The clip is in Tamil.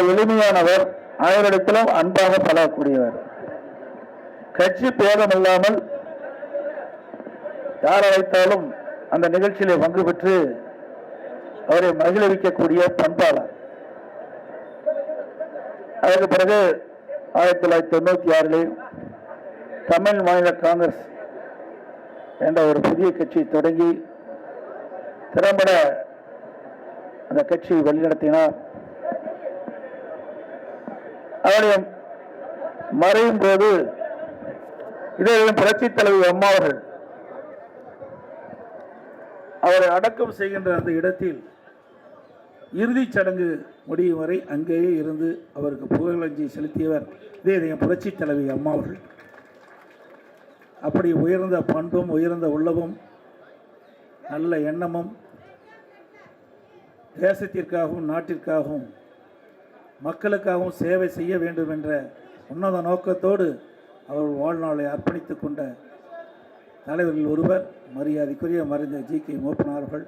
அவர் எளிமையானவர் அவரிடத்திலும் அன்பாக பழகக்கூடியவர். கட்சி பேதம் இல்லாமல் யார் அழைத்தாலும் அந்த நிகழ்ச்சியிலே பங்கு பெற்று அவரை மகிழ்விக்கக்கூடிய பண்பாளர். அதற்கு பிறகு ஆயிரத்தி தொள்ளாயிரத்தி தொண்ணூத்தி ஆறிலே தமிழ் மாநில காங்கிரஸ் என்ற ஒரு புதிய கட்சி தொடங்கி திறம்பட அந்த கட்சியை வழிநடத்தினார். அவருடைய மறையும் போது இதிலும் புரட்சி தலைவி அம்மா அவர்கள் அவரை அடக்கம் செய்கின்ற அந்த இடத்தில் இறுதிச் சடங்கு முடியும் வரை அங்கேயே இருந்து அவருக்கு புகழஞ்சி செலுத்தியவர் இதே இதயம் புரட்சி தலைவி அம்மா அவர்கள். அப்படி உயர்ந்த பண்பும் உயர்ந்த உள்ளமும் நல்ல எண்ணமும் தேசத்திற்காகவும் நாட்டிற்காகவும் மக்களுக்காகவும் சேவை செய்ய வேண்டும் என்ற உன்னத நோக்கத்தோடு அவர் வாழ்நாளை அர்ப்பணித்துக் கொண்ட தலைவர்கள் ஒருவர் மரியாதைக்குரிய மறைந்த ஜி கே மூப்பனார் அவர்கள்.